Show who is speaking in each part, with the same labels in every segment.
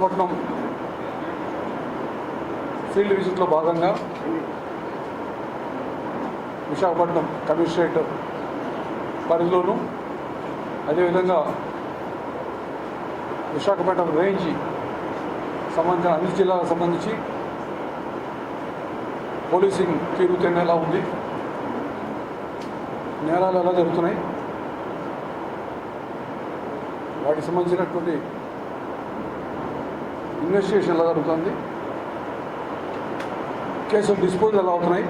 Speaker 1: Visakhapatnam field విజిట్లో భాగంగా Visakhapatnam commissionerate పరిధిలోను అదేవిధంగా Visakhapatnam range సంబంధించిన అన్ని జిల్లాలకు సంబంధించి పోలీసింగ్ తీరుతేనే ఎలా ఉంది? నేరాలు ఎలా జరుగుతున్నాయి? వాటికి సంబంధించినటువంటి ఇన్వెస్టిగేషన్ ఎలా జరుగుతుంది. కేసులు డిస్పోజ్ ఎలా అవుతున్నాయి.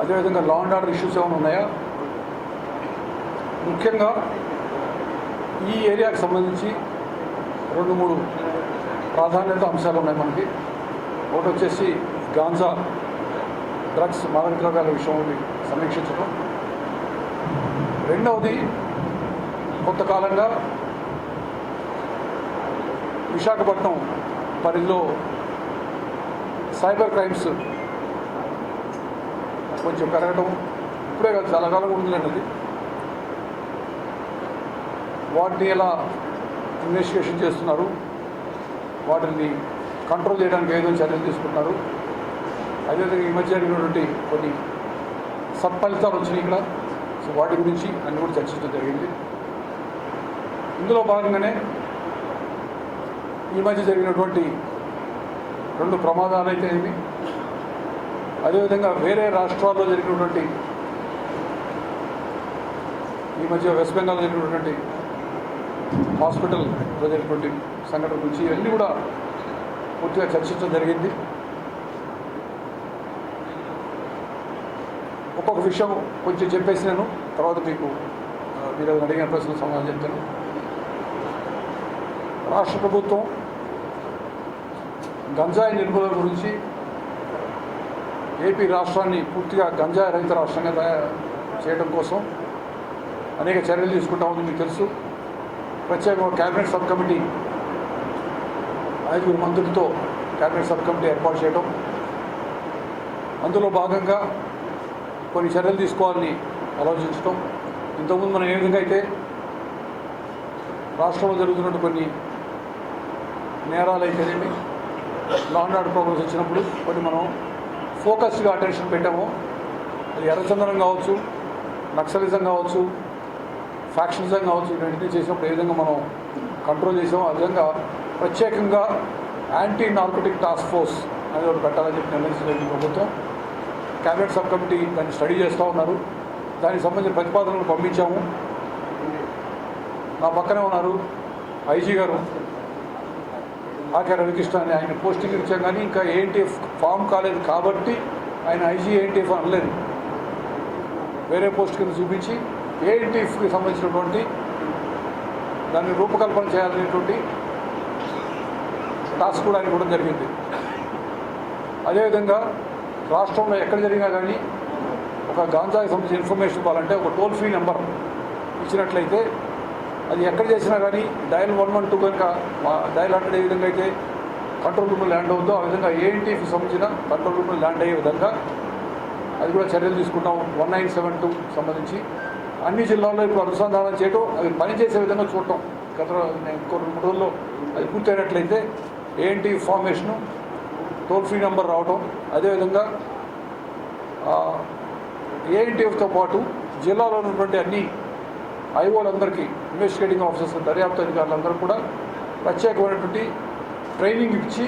Speaker 1: అదేవిధంగా లా అండ్ ఆర్డర్ ఇష్యూస్ ఏమైనా ఉన్నాయా? ముఖ్యంగా ఈ ఏరియాకి సంబంధించి రెండు మూడు ప్రాధాన్యత అంశాలు ఉన్నాయి మనకి. ఒకటి వచ్చేసి గాంజా డ్రగ్స్ మాదక ద్రవ్యాల విషయంలో సమీక్షించడం. రెండవది కొంతకాలంగా విశాఖపట్నం పరిధిలో సైబర్ క్రైమ్స్ కొంచెం పెరగడం ఇప్పుడే కాదు చాలా కాలం ఉంటుందండి అది. వాటిని ఎలా ఇన్వెస్టిగేషన్ చేస్తున్నారు? వాటిని కంట్రోల్ చేయడానికి ఏదో చర్యలు తీసుకుంటున్నారు. అదేవిధంగా ఈ మధ్య జరిగినటువంటి కొన్ని సత్ఫలితాలు వచ్చినాయి ఇక్కడ. సో వాటి గురించి అన్ని కూడా చర్చించడం జరిగింది. ఇందులో భాగంగానే ఈ మధ్య జరిగినటువంటి రెండు ప్రమాదాలు అయితే ఏమి అదేవిధంగా వేరే రాష్ట్రాల్లో జరిగినటువంటి ఈ మధ్య వెస్ట్ బెంగాల్ జరిగినటువంటి హాస్పిటల్లో జరిగినటువంటి సంఘటన గురించి ఇవన్నీ కూడా పూర్తిగా చర్చించడం జరిగింది. ఒక్కొక్క విషయం కొంచెం చెప్పేసి నేను తర్వాత మీకు మీరు అడిగిన ప్రశ్నలు సమాధానం చెప్తాను. రాష్ట్ర ప్రభుత్వం గంజాయి నిర్మూలన గురించి ఏపీ రాష్ట్రాన్ని పూర్తిగా గంజాయి రహిత రాష్ట్రంగా చేయడం కోసం అనేక చర్యలు తీసుకుంటా ఉంది మీకు తెలుసు. ప్రత్యేకంగా క్యాబినెట్ సబ్ కమిటీ ఐదుగురు మంత్రులతో క్యాబినెట్ సబ్ కమిటీ ఏర్పాటు చేయడం. అందులో భాగంగా కొన్ని చర్యలు తీసుకోవాలని ఆలోచించడం ఇంతకుముందు మనం ఏ విధంగా అయితే రాష్ట్రంలో జరుగుతున్న కొన్ని నేరాలు అయితేనేమి లా అండ్ ఆర్డర్ వచ్చినప్పుడు కొన్ని మనం ఫోకస్డ్గా అటెన్షన్ పెట్టాము. అది ఎర్రచందనం కావచ్చు నక్సలిజం కావచ్చు ఫ్యాక్షనిజం కావచ్చు ఇవన్నీ చేసినప్పుడు ఏ విధంగా మనం కంట్రోల్ చేసామో ఆ విధంగా ప్రత్యేకంగా యాంటీ నార్కోటిక్ టాస్క్ ఫోర్స్ అనేది ఒకటి పెట్టాలని చెప్పి నిర్ణయించలేదు ప్రభుత్వం. క్యాబినెట్ సబ్ కమిటీ దాన్ని స్టడీ చేస్తూ ఉన్నారు. దానికి సంబంధించిన ప్రతిపాదనలు పంపించాము. నా పక్కనే ఉన్నారు ఐజీ గారు. ఆకే రవికృష్ణ అని ఆయన పోస్టింగ్ ఇచ్చాం కానీ ఇంకా ఏంటి ఫామ్ కాలేదు కాబట్టి ఆయన ఐజీ ఏంటి అనలేదు. వేరే పోస్ట్ కింద చూపించి ఏఎన్టీఎఫ్కి సంబంధించినటువంటి దాన్ని రూపకల్పన చేయాలనేటువంటి టాస్క్ కూడా ఆయన కూడా జరిగింది. అదేవిధంగా రాష్ట్రంలో ఎక్కడ జరిగినా కానీ ఒక గాంజాకి సంబంధించిన ఇన్ఫర్మేషన్ ఇవ్వాలంటే ఒక టోల్ ఫ్రీ నెంబర్ ఇచ్చినట్లయితే అది ఎక్కడ చేసినా కానీ డయల్ వన్ వన్ టూ కనుక డయల్ హండ్రెడ్ ఏ విధంగా అయితే కంట్రోల్ రూమ్లో ల్యాండ్ అవుతుందో ఆ విధంగా ఏఎన్టీకి సంబంధించిన కంట్రోల్ రూమ్లో ల్యాండ్ అయ్యే విధంగా అది కూడా చర్యలు తీసుకుంటాం. వన్ నైన్ సెవెన్ టూ సంబంధించి. అన్ని జిల్లాల్లో ఇప్పుడు అనుసంధానం చేయడం అవి పనిచేసే విధంగా చూడటం. గత ఇంకో రెండు మూడు రోజుల్లో అది పూర్తయినట్లయితే ఏంటి ఫార్మేషను టోల్ ఫ్రీ నెంబర్ రావడం అదేవిధంగా ఏఎన్టీఎఫ్తో పాటు జిల్లాలో ఉన్నటువంటి అన్ని ఐఓలందరికీ ఇన్వెస్టిగేటింగ్ ఆఫీసర్స్ దర్యాప్తు అధికారులందరూ కూడా ప్రత్యేకమైనటువంటి ట్రైనింగ్ ఇచ్చి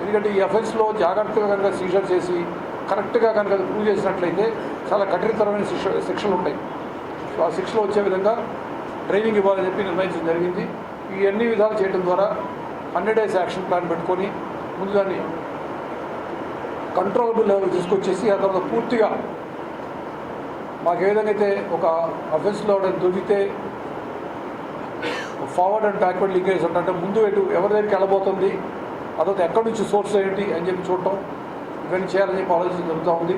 Speaker 1: ఎందుకంటే ఈ అఫెన్స్లో జాగ్రత్తగా కనుక సీజర్ చేసి కరెక్ట్గా కనుక ప్రూవ్ చేసినట్లయితే చాలా కఠినతరమైన శిక్ష శిక్షలు ఉంటాయి. సో ఆ శిక్షలు వచ్చే విధంగా ట్రైనింగ్ ఇవ్వాలని చెప్పి నిర్ణయించడం జరిగింది. ఈ అన్ని విధాలు చేయడం ద్వారా హండ్రెడ్ డేస్ యాక్షన్ ప్లాన్ పెట్టుకొని ముందుగానే కంట్రోలబుల్ లెవెల్ తీసుకొచ్చేసి ఆ తర్వాత పూర్తిగా మాకు ఏ విధంగా అయితే ఒక అఫెన్స్లో దొరికితే ఫార్వర్డ్ అండ్ బ్యాక్వర్డ్ లింకేజ్ అంటే ముందు ఎటు ఎవరి దగ్గరికి వెళ్ళబోతుంది అదొక తర్వాత ఎక్కడి నుంచి సోర్స్ ఏంటి అని చెప్పి చూడటం ఇవన్నీ చేయాలని చెప్పి ఆలోచన జరుగుతూ ఉంది.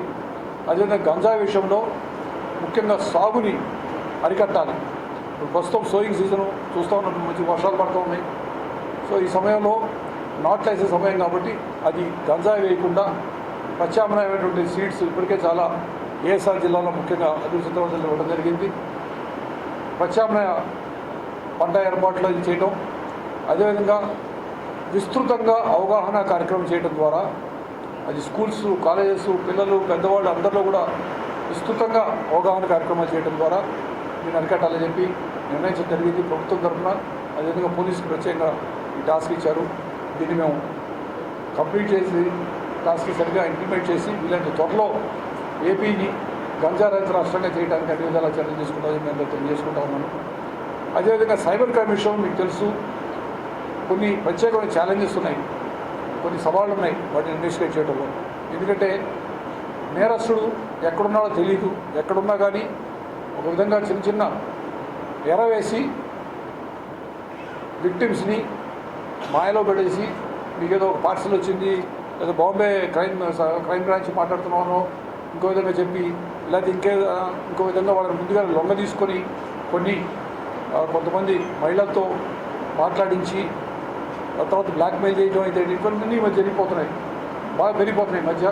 Speaker 1: అదేవిధంగా గంజాయి విషయంలో ముఖ్యంగా సాగుని అరికట్టాలి. ఇప్పుడు ప్రస్తుతం సోయింగ్ సీజను చూస్తూ ఉన్నప్పుడు మంచి వర్షాలు పడుతూ ఉన్నాయి. సో ఈ సమయంలో నాట్ వేసే సమయం కాబట్టి అది గంజాయి వేయకుండా ప్రత్యామ్నాయమైనటువంటి సీడ్స్ ఇప్పటికే చాలా ఏఎస్ఆర్ జిల్లాలో ముఖ్యంగా అభివృద్ధి జిల్లా ఇవ్వడం జరిగింది. ప్రత్యామ్నాయ పంట ఏర్పాట్లు చేయడం అదేవిధంగా విస్తృతంగా అవగాహన కార్యక్రమం చేయడం ద్వారా అది స్కూల్స్ కాలేజెస్ పిల్లలు పెద్దవాళ్ళు అందరిలో కూడా విస్తృతంగా అవగాహన కార్యక్రమాలు చేయడం ద్వారా దీన్ని అరికట్టాలని చెప్పి నిర్ణయించడం జరిగింది. ప్రభుత్వం తరఫున అదేవిధంగా పోలీసులు ప్రత్యేకంగా ఈ టాస్క్ ఇచ్చారు. దీన్ని మేము కంప్లీట్ చేసి టాస్క్ సరిగ్గా ఇంప్లిమెంట్ చేసి వీళ్ళంత త్వరలో ఏపీని గంజా రహిత రాష్ట్రంగా చేయడానికి అన్ని విధాలా చర్యలు తీసుకుంటామని మేము తెలియజేసుకుంటా ఉన్నాను అదేవిధంగా సైబర్ క్రైమ్ విషయం మీకు తెలుసు. కొన్ని ప్రత్యేకమైన ఛాలెంజెస్ ఉన్నాయి. కొన్ని సవాళ్ళు ఉన్నాయి. వాటిని ఇన్వెస్టిగేట్ చేయడంలో. ఎందుకంటే నేరస్తుడు ఎక్కడున్నాడో తెలియదు ఎక్కడున్నా కానీ ఒక విధంగా చిన్న చిన్న ఎరవేసి విక్టిమ్స్ని మాయలో పడేసి మీకు ఏదో ఒక పార్సల్ వచ్చింది. లేదా బాంబే క్రైమ్ క్రైమ్ బ్రాంచ్ మాట్లాడుతున్నాను ఇంకో విధంగా చెప్పి లేకపోతే ఇంకే ఇంకో విధంగా వాళ్ళని ముందుగా లొంగ తీసుకొని కొన్ని కొంతమంది మహిళలతో మాట్లాడించి ఆ తర్వాత బ్లాక్మెయిల్ చేయడం అయితే ఇవన్నీ ఈ మధ్య జరిగిపోతున్నాయి. బాగా పెరిగిపోతున్నాయి మధ్య.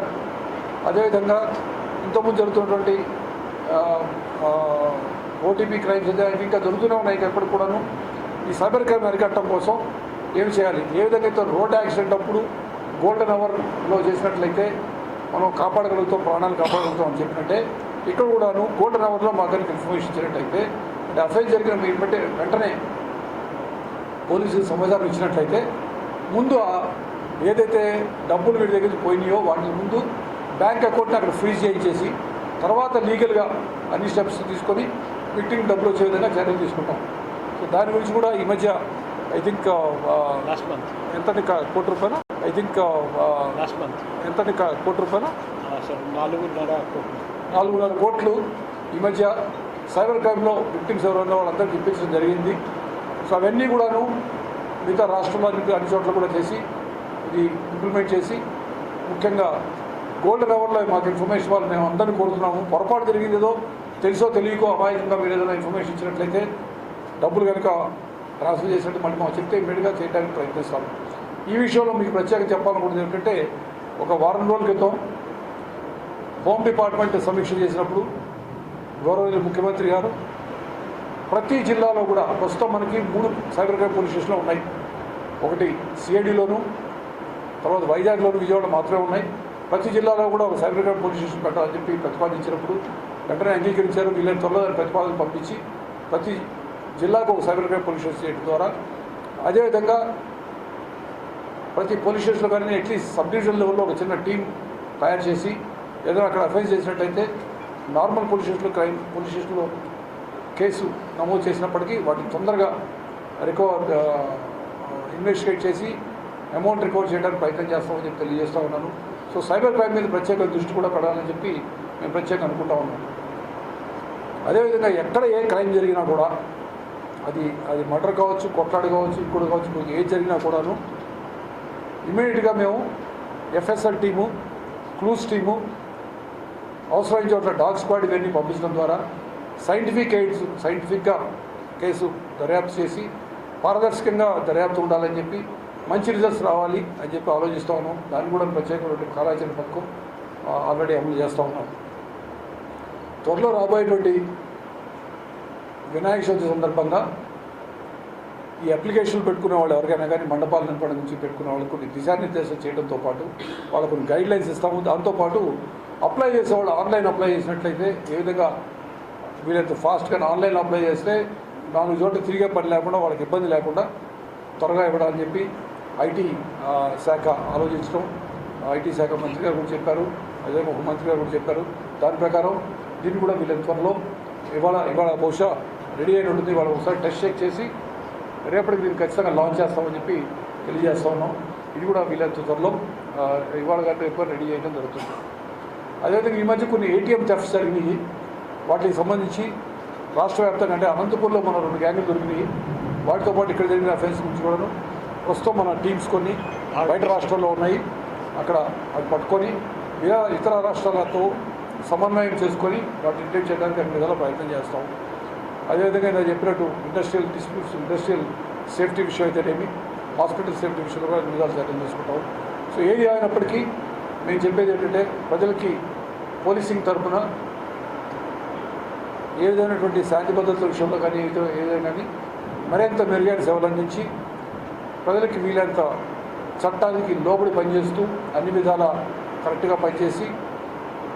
Speaker 1: అదేవిధంగా ఇంతకుముందు జరుగుతున్నటువంటి ఓటీపీ క్రైమ్స్ అయితే ఇంకా జరుగుతూనే ఉన్నాయి ఎక్కడ కూడాను. ఈ సైబర్ క్రైమ్ అరికట్టడం కోసం ఏం చేయాలి? ఏ విధంగా అయితే రోడ్ యాక్సిడెంట్ అప్పుడు గోల్డెన్ అవర్లో చేసినట్లయితే మనం కాపాడగలుగుతాం ప్రాణాలు కాపాడగలుగుతాం అని చెప్పినట్టే ఇక్కడ కూడాను గోల్డెన్ అవర్లో మాకు కనుక ఇన్ఫర్మేషన్ ఇచ్చినట్టయితే అంటే అఫైర్ జరిగిన బట్టి వెంటనే పోలీసులు సమాచారం ఇచ్చినట్లయితే ముందు ఏదైతే డబ్బులు వీడి దగ్గర పోయినాయో వాటిని ముందు బ్యాంక్ అకౌంట్ని అక్కడ ఫ్రీజ్ చేయించేసి తర్వాత లీగల్గా అన్ని స్టెప్స్ తీసుకొని విక్టిమ్ డబ్బులు వచ్చే విధంగా చర్యలు తీసుకుంటాం సో దాని గురించి కూడా ఈ మధ్య ఐ థింక్
Speaker 2: లాస్ట్ మంత్
Speaker 1: ఎంతని కా- కోటి రూపాయలు? ఐ థింక్
Speaker 2: లాస్ట్ మంత్
Speaker 1: ఎంతని కా- కోటి రూపాయలు?
Speaker 2: నాలుగున్నర కోట్లు.
Speaker 1: నాలుగున్నర కోట్లు. ఈ మధ్య సైబర్ క్రైమ్లో విక్టిమ్స్ ఎవరైనా వాళ్ళందరికీ ఇప్పించడం జరిగింది. సో అవన్నీ కూడాను మిగతా రాష్ట్రంలో అన్ని అన్ని చోట్ల కూడా చేసి ఇది ఇంప్లిమెంట్ చేసి ముఖ్యంగా గోల్డెన్ అవర్లో మాకు ఇన్ఫర్మేషన్ వాళ్ళు మేము అందరినీ కోరుతున్నాము. పొరపాటు జరిగింది ఏదో తెలుసో తెలియకో అమాయకంగా మీరు ఏదైనా ఇన్ఫర్మేషన్ ఇచ్చినట్లయితే డబ్బులు కనుక ట్రాన్స్ఫర్ చేసినట్టు మళ్ళీ మాకు చెప్తే ఇమ్మీడియట్గా చేయడానికి ప్రయత్నిస్తాము. ఈ విషయంలో మీకు ప్రత్యేకంగా చెప్పాలనుకుంటుంది ఏంటంటే ఒక వారం రోజుల క్రితం హోమ్ డిపార్ట్మెంట్ సమీక్ష చేసినప్పుడు గౌరవనీయ ముఖ్యమంత్రి గారు ప్రతి జిల్లాలో కూడా ప్రస్తుతం మనకి మూడు సైబర్ క్రైమ్ పోలీస్ స్టేషన్లు ఉన్నాయి. ఒకటి సిఐడిలోను తర్వాత వైజాగ్లోను విజయవాడ మాత్రమే ఉన్నాయి. ప్రతి జిల్లాలో కూడా ఒక సైబర్ క్రైమ్ పోలీస్ స్టేషన్ పెట్టాలని చెప్పి ప్రతిపాదించినప్పుడు వెంటనే అంగీకరించారు. వీళ్ళని త్వరలో ప్రతిపాదన పంపించి ప్రతి జిల్లాకు ఒక సైబర్ క్రైమ్ పోలీస్ స్టేషన్ చేయడం ద్వారా అదేవిధంగా ప్రతి పోలీస్ స్టేషన్లో కానీ అట్లీస్ట్ సబ్ డివిజన్ లెవెల్లో ఒక చిన్న టీం తయారు చేసి ఏదైనా అక్కడ అఫెన్స్ చేసినట్టయితే నార్మల్ పోలీస్ స్టేషన్లో క్రైమ్ పోలీస్ స్టేషన్లో కేసు నమోదు చేసినప్పటికీ వాటిని తొందరగా రికవర్ ఇన్వెస్టిగేట్ చేసి అమౌంట్ రికవర్ చేయడానికి ప్రయత్నం చేస్తామని చెప్పి తెలియజేస్తూ ఉన్నాను. సో సైబర్ క్రైమ్ మీద ప్రత్యేక దృష్టి కూడా పడాలని చెప్పి మేము ప్రత్యేకంగా అనుకుంటా ఉన్నాం. అదేవిధంగా ఎక్కడ ఏ క్రైమ్ జరిగినా కూడా అది అది మర్డర్ కావచ్చు కొట్లాడు కావచ్చు ఇంకోటి కావచ్చు ఏది జరిగినా కూడాను ఇమీడియట్గా మేము ఎఫ్ఎస్ఎల్ టీము క్లూస్ టీము అవసరమైన చోట్ల డాగ్ స్క్వాడ్ ఇవన్నీ పంపించడం ద్వారా సైంటిఫిక్ ఎయిడ్స్ సైంటిఫిక్గా కేసు దర్యాప్తు చేసి పారదర్శకంగా దర్యాప్తు ఉండాలని చెప్పి మంచి రిజల్ట్స్ రావాలి అని చెప్పి ఆలోచిస్తూ ఉన్నాం. దాన్ని కూడా ప్రత్యేకమైనటువంటి కార్యాచరణ పథకం ఆల్రెడీ అమలు చేస్తూ ఉన్నాం. త్వరలో రాబోయేటువంటి వినాయక చవితి సందర్భంగా ఈ అప్లికేషన్లు పెట్టుకునే వాళ్ళు ఎవరికైనా కానీ మండపాల నింపడం నుంచి పెట్టుకునే వాళ్ళు కొన్ని దిశానిర్దేశం చేయడంతో పాటు వాళ్ళకు కొన్ని గైడ్ లైన్స్ ఇస్తాము. దాంతోపాటు అప్లై చేసేవాళ్ళు ఆన్లైన్ అప్లై చేసినట్లయితే ఏ విధంగా వీలైతే ఫాస్ట్గా ఆన్లైన్ అప్లై చేస్తే నాలుగు చోట్ల తిరిగే పని లేకుండా వాళ్ళకి ఇబ్బంది లేకుండా త్వరగా ఇవ్వడాలని చెప్పి ఐటీ శాఖ ఆలోచించడం ఐటీ శాఖ మంత్రి గారు కూడా చెప్పారు. అదే ఒక మంత్రి గారు కూడా చెప్పారు. దాని ప్రకారం దీన్ని కూడా వీళ్ళ త్వరలో ఇవాళ ఇవాళ బహుశా రెడీ అయిన ఉంటుంది వాళ్ళు ఒకసారి టెస్ట్ చెక్ చేసి రేపటికి దీన్ని ఖచ్చితంగా లాంచ్ చేస్తామని చెప్పి తెలియజేస్తా ఉన్నాం. ఇది కూడా వీళ్ళంత త్వరలో ఇవాళ కంటే ఎక్కువ రెడీ చేయడం జరుగుతుంది. అదేవిధంగా ఈ మధ్య కొన్ని ఏటీఎం థెఫ్ట్స్ జరిగినాయి. వాటికి సంబంధించి రాష్ట్ర వ్యాప్తంగా అంటే అనంతపూర్లో మన రెండు గ్యాంగులు దొరికినాయి. వాటితో పాటు ఇక్కడ జరిగిన అఫెన్స్ గురించి కూడాను ప్రస్తుతం మన టీమ్స్ కొన్ని బయట రాష్ట్రాల్లో ఉన్నాయి. అక్కడ అది పట్టుకొని ఇతర రాష్ట్రాలతో సమన్వయం చేసుకొని వాటిని ఇంటెక్ట్ చేయడానికి అన్ని విధాల ప్రయత్నం చేస్తాం అదేవిధంగా నేను చెప్పినట్టు ఇండస్ట్రియల్ డిస్ప్యూట్స్ ఇండస్ట్రియల్ సేఫ్టీ విషయం అయితేనేమి హాస్పిటల్ సేఫ్టీ విషయంలో కూడా అన్ని విధాలు చేసుకుంటాం. సో ఏది అయినప్పటికీ మేము చెప్పేది ఏంటంటే ప్రజలకి పోలీసింగ్ తరఫున ఏ విధమైనటువంటి శాంతి భద్రతల విషయంలో కానీ ఏదో ఏదైనా కానీ మరింత మెరుగైన సేవలు అందించి ప్రజలకి వీలైనంత చట్టానికి లోబడి పనిచేస్తూ అన్ని విధాల కరెక్ట్గా పనిచేసి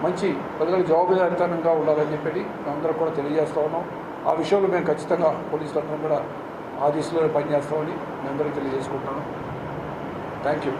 Speaker 1: మంచి ప్రజలకు జవాబుదారితనంగా ఉండాలని చెప్పి మేమందరం కూడా తెలియజేస్తా ఉన్నాం. ఆ విషయంలో మేము ఖచ్చితంగా పోలీసులందరం కూడా ఆ దిశలో పనిచేస్తామని మేము అందరికీ తెలియజేసుకుంటున్నాను. Thank you